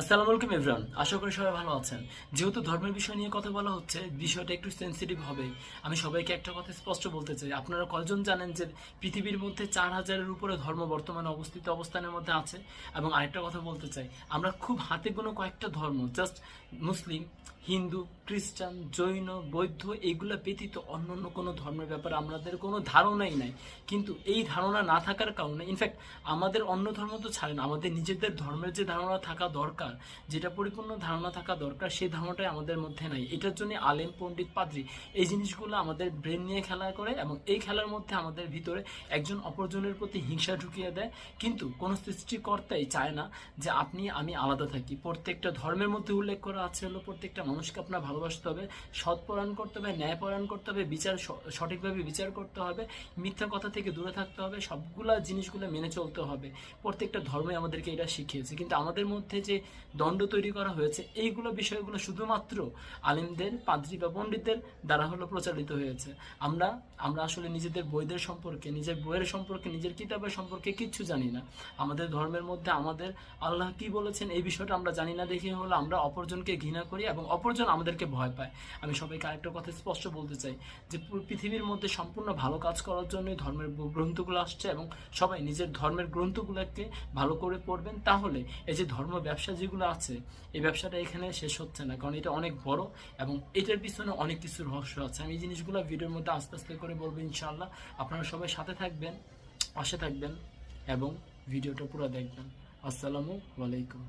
আসসালামু আলাইকুম এভরান আশা করি সবাই ভালো আছেন। যেহেতু ধর্মের বিষয় নিয়ে কথা বলা হচ্ছে, বিষয়টা একটু সেন্সিটিভ হবে। আমি সবাইকে একটা কথা স্পষ্ট বলতে চাই। আপনারা কয়জন জানেন যে পৃথিবীর মধ্যে চার হাজারের উপরে ধর্ম বর্তমানে অবস্থিত অবস্থানের মধ্যে আছে? এবং আরেকটা কথা বলতে চাই, আমরা খুব হাতে কোনো কয়েকটা ধর্ম জাস্ট মুসলিম হিন্দু, খ্রিস্টান, জৈন, বৌদ্ধ এইগুলো ব্যতীত অন্য অন্য কোনো ধর্মের ব্যাপারে আমাদের কোনো ধারণাই নাই। কিন্তু এই ধারণা না থাকার কারণে ইনফ্যাক্ট আমাদের অন্য ধর্ম তো ছাড়েন আমাদের নিজেদের ধর্মের যে ধারণা থাকা দরকার, যেটা পরিপূর্ণ ধারণা থাকা দরকার, সেই ধারণাটাই আমাদের মধ্যে নাই। এটার জন্য আলেম, পণ্ডিত, পাদ্রী, এই জিনিসগুলো আমাদের ব্রেন নিয়ে খেলা করে এবং এই খেলার মধ্যে আমাদের ভিতরে একজন অপরজনের প্রতি হিংসা ঢুকিয়ে দেয়। কিন্তু কোনো সৃষ্টিকর্তাই চায় না যে আপনি, আমি আলাদা থাকি। প্রত্যেকটা ধর্মের মধ্যে উল্লেখ করা আছে হলো প্রত্যেকটা মানুষকে আপনার ভালোবাসতে হবে, সৎ পরায়ণ করতে হবে ন্যায়পরায়ণ করতে হবে, বিচার সঠিকভাবে বিচার করতে হবে, মিথ্যা কথা থেকে দূরে থাকতে হবে, সবগুলা জিনিসগুলো মেনে চলতে হবে। প্রত্যেকটা ধর্মে আমাদেরকে এটা শিখিয়েছে। কিন্তু আমাদের মধ্যে যে দণ্ড তৈরি করা হয়েছে, এইগুলো বিষয়গুলো শুধুমাত্র আলিমদের, পাদ্রী বা পণ্ডিতদের দ্বারা হলো প্রচারিত হয়েছে। আমরা আমরা আসলে নিজেদের বইদের সম্পর্কে, নিজের বইয়ের সম্পর্কে, নিজের কিতাবের সম্পর্কে কিচ্ছু জানি না। আমাদের ধর্মের মধ্যে আমাদের আল্লাহ কি বলেছেন, এই বিষয়টা আমরা জানি না দেখে হলো আমরা অপরজনকে ঘৃণা করি এবং অপরজন আমাদেরকে ভয় পায়। আমি সবাইকে আরেকটা কথা স্পষ্ট বলতে চাই যে পৃথিবীর মধ্যে সম্পূর্ণ ভালো কাজ করার জন্যই ধর্মের গ্রন্থগুলো আসছে এবং সবাই নিজের ধর্মের গ্রন্থগুলোকে ভালো করে পড়বেন। তাহলে এই যে ধর্ম ব্যবসা যেগুলো আছে, এই ব্যবসাটা এখানে শেষ হচ্ছে না, কারণ এটা অনেক বড় এবং এটার পিছনে অনেক কিছু রহস্য আছে। আমি এই জিনিসগুলো ভিডিওর মধ্যে আস্তে আস্তে করে বলব ইনশাআল্লাহ। আপনারা সবাই সাথে থাকবেন, পাশে থাকবেন এবং ভিডিওটা পুরো দেখবেন। আসসালামু আলাইকুম।